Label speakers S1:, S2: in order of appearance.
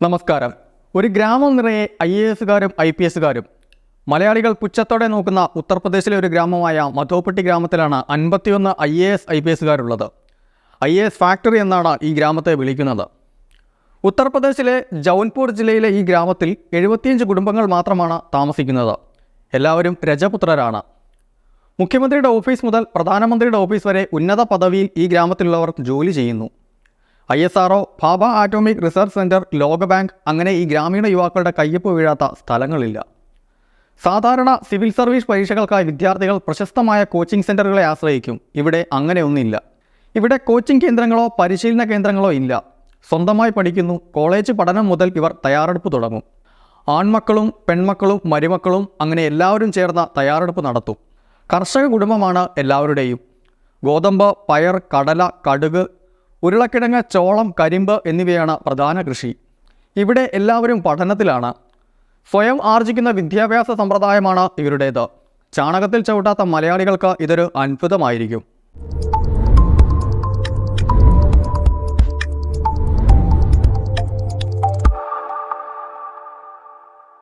S1: നമസ്കാരം. ഒരു ഗ്രാമം നിറയെ ഐ എ എസുകാരും ഐ പി എസുകാരും മലയാളികൾ പുച്ഛത്തോടെ നോക്കുന്ന ഉത്തർപ്രദേശിലെ ഒരു ഗ്രാമമായ മധോപ്പട്ടി ഗ്രാമത്തിലാണ് അൻപത്തിയൊന്ന് I A S I P എസുകാരുള്ളത് I A S factory എന്നാണ് ഈ ഗ്രാമത്തെ വിളിക്കുന്നത്. ഉത്തർപ്രദേശിലെ ജൗൻപൂർ ജില്ലയിലെ ഈ ഗ്രാമത്തിൽ എഴുപത്തിയഞ്ച് കുടുംബങ്ങൾ മാത്രമാണ് താമസിക്കുന്നത്. എല്ലാവരും രജപുത്രരാണ്. മുഖ്യമന്ത്രിയുടെ ഓഫീസ് മുതൽ പ്രധാനമന്ത്രിയുടെ ഓഫീസ് വരെ ഉന്നത പദവിയിൽ ഈ ഗ്രാമത്തിലുള്ളവർ ജോലി ചെയ്യുന്നു. I S R Bhabha atomic research centre ലോകബാങ്ക് അങ്ങനെ ഈ ഗ്രാമീണ യുവാക്കളുടെ കയ്യൊപ്പ് വീഴാത്ത സ്ഥലങ്ങളില്ല. സാധാരണ സിവിൽ സർവീസ് പരീക്ഷകൾക്കായി വിദ്യാർത്ഥികൾ പ്രശസ്തമായ കോച്ചിംഗ് സെന്ററുകളെ ആശ്രയിക്കും. ഇവിടെ അങ്ങനെയൊന്നില്ല ഇവിടെ കോച്ചിംഗ് കേന്ദ്രങ്ങളോ പരിശീലന കേന്ദ്രങ്ങളോ ഇല്ല. സ്വന്തമായി പഠിക്കുന്നു. കോളേജ് പഠനം മുതൽ ഇവർ തയ്യാറെടുപ്പ് തുടങ്ങും. ആൺമക്കളും പെൺമക്കളും മരുമക്കളും അങ്ങനെ എല്ലാവരും ചേർന്ന തയ്യാറെടുപ്പ് നടത്തും. കർഷക കുടുംബമാണ് എല്ലാവരുടെയും. ഗോതമ്പ് പയർ കടല കടുക് ഉരുളക്കിഴങ്ങ് ചോളം കരിമ്പ് എന്നിവയാണ് പ്രധാന കൃഷി. ഇവിടെ എല്ലാവരും പഠനത്തിലാണ്. സ്വയം ആർജിക്കുന്ന വിദ്യാഭ്യാസ സമ്പ്രദായമാണ് ഇവരുടേത്. ചാണകത്തിൽ ചവിട്ടാത്ത മലയാളികൾക്ക് ഇതൊരു അത്ഭുതമായിരിക്കും.